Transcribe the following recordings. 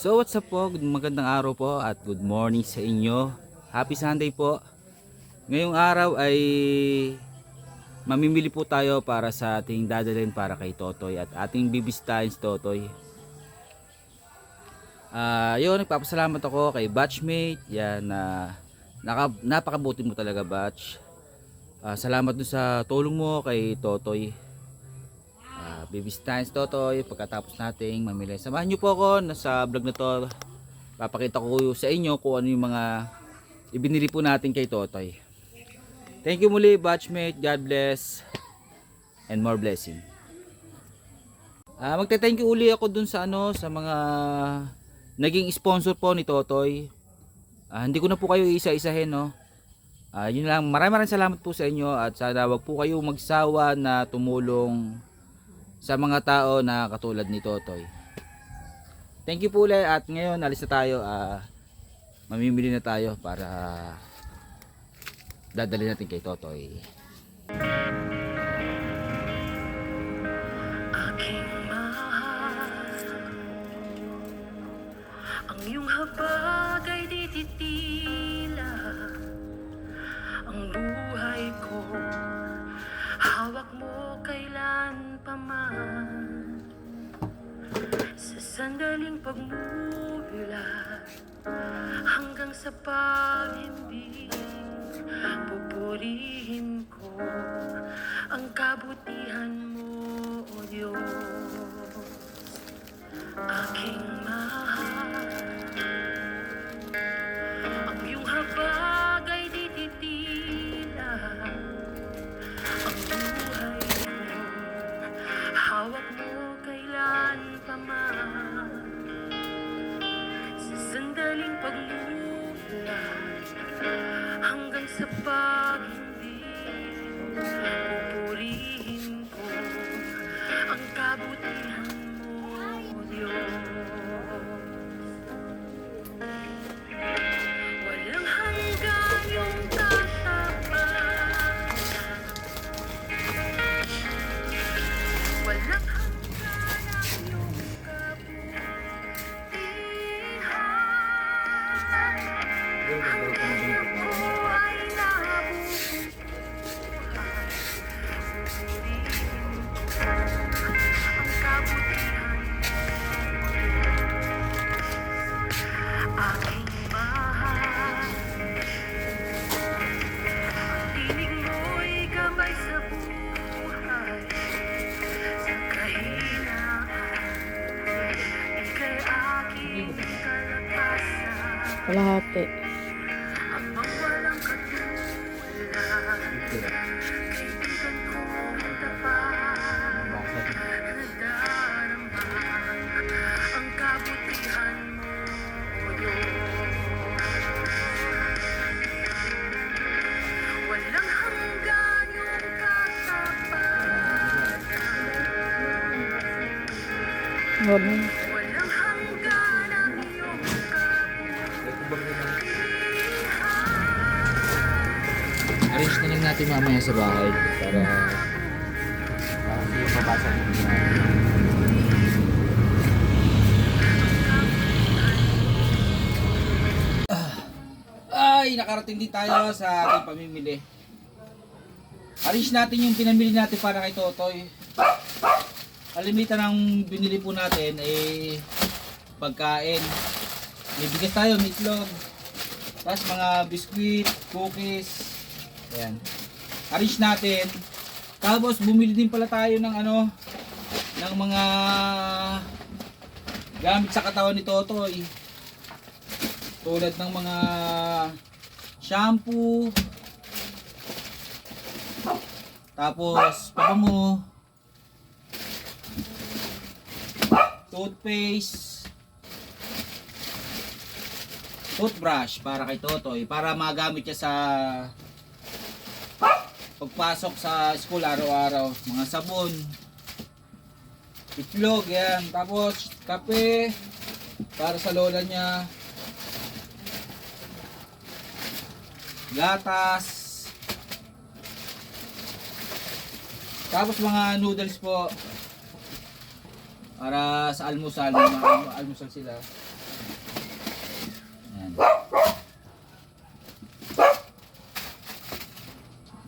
So what's up po? Magandang araw po at good morning sa inyo. Happy Sunday po. Ngayong araw ay mamimili po tayo para sa ating dadalhin para kay Totoy at ating bibistahin si Totoy. Ah, yun, nagpapasalamat ako kay batchmate. Yan na naka, napakabuti mo talaga batch. Ah, salamat dun sa tulong mo kay Totoy. Bibistahin si Totoy pagkatapos nating mamili. Samahan niyo po ako na sa vlog na to. Papakita ko sa inyo kung ano yung mga ibinili po natin kay Totoy. Thank you muli batchmate. God bless and more blessing. Ah, magte-thank you uli ako dun sa ano sa mga naging sponsor po ni Totoy. Ah, hindi ko na po kayo isa-isahin no. Ah, yun lang. Maraming maraming salamat po sa inyo at sana wag po kayo magsawa na tumulong sa mga tao na katulad ni Totoy. Thank you po ulit at ngayon alis na tayo. Ah, mamimili na tayo para dadali natin kay Totoy. Sandaling pagmulat Hanggang sa pag-ibig Pupurihin ko ang kabutihan mo, O Diyos. Sandaling pagmulat, hanggang sa pag-ibig. Pupurihin ko ang kabutihan Kalahati. Amang walang katulad natin mamaya sa bahay para para hindi mabasa ng Ay, nakarating din tayo sa ating pamimili. Arrange natin yung pinamili natin para kay Totoy. Kalimitan ng binili po natin eh pagkain. May bigas tayo, meatloaf. Tapos mga biskuit, cookies. Ayan. Arrange natin. Tapos bumili din pala tayo ng ano ng mga gamit sa katawan ni Totoy. Tulad ng mga shampoo. Tapos pabango. Toothpaste. Toothbrush para kay Totoy para magamit niya sa pagpasok sa school araw-araw. Mga sabon. Itlog, yan. Tapos, kape para sa lola niya. Gatas. Tapos mga noodles po. Para sa almusal, mga almusal sila. Ayan.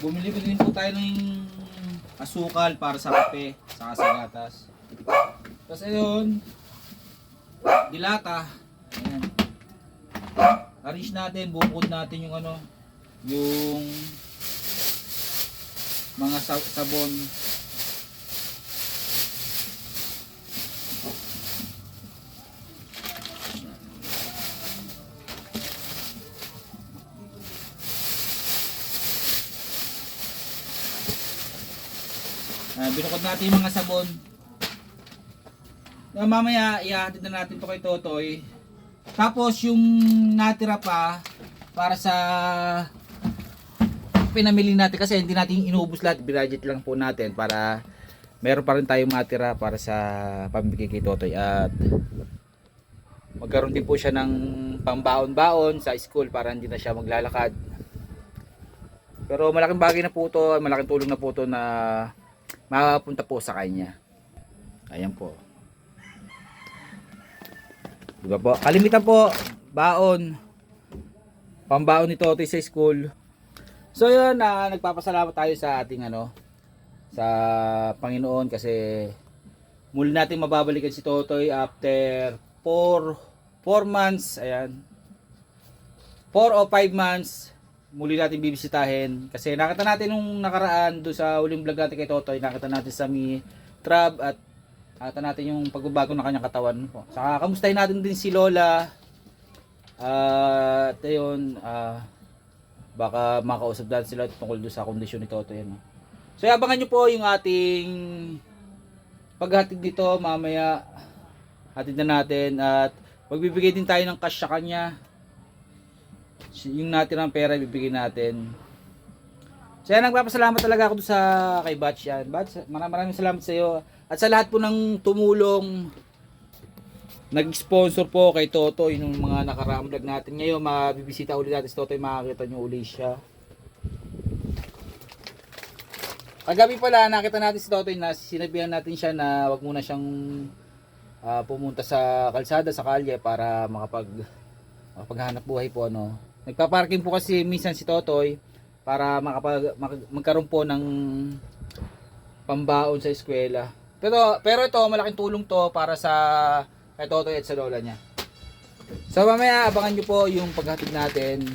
Bumili din po tayo ng asukal para sa kape, sa gatas. Tapos ayun, dilata. Ayan. Arrange natin, bukod natin yung ano, yung mga sa- sabon. Ah, binukod natin yung mga sabon. Ah, mamaya, ihahatid na natin to kay Totoy. Tapos yung natira pa para sa pinamili natin kasi hindi natin inubos lahat, budget lang po natin para meron pa rin tayong matira para sa pamibigay kay Totoy at magkaroon din po siya ng pambaon-baon sa school para hindi na siya maglalakad. Pero malaking bagay na po to, malaking tulong na po to na mapunta po sa kanya. Ayan po. Diba po? Kalimitan po, baon. Pambaon ni Totoy sa school. So yun, na nagpapasalamat tayo sa ating ano, sa Panginoon kasi muli natin mababalikan si Totoy after 4 4 months, ayan. 4 o 5 months muli natin bibisitahin kasi nakita natin nung nakaraan do sa uling vlog natin kay Totoy, nakita natin sa mi trap at nakita natin yung pagbabago ng kanyang katawan po. Saka kamustahin natin din si Lola. at ayun, ah baka makausap natin sila tungkol doon sa kondisyon ni Totoy. Ano. So abangan nyo po yung ating paghatid dito mamaya hatid na natin at magbibigay din tayo ng cash sa kanya yung natirang pera ibibigay natin. So yan nagpapasalamat talaga ako sa kay Batch yan. Batch maraming salamat sa iyo. At sa lahat po ng tumulong nag-sponsor po kay Toto yung mga nakaraang vlog natin. Ngayon mabibisita ulit natin si Toto makakita nyo uli siya. Kagabi pala nakita natin si Totoy na sinabihan natin siya na wag muna siyang ah, pumunta sa kalsada sa kalye para makapag makapaghanap buhay po ano. Nagpa-parking po kasi minsan si Totoy para makapag mak- magkaroon po ng pambaon sa eskwela. Pero pero ito malaking tulong to para sa kay Totoy at sa lola niya. So mamaya abangan niyo po yung paghatid natin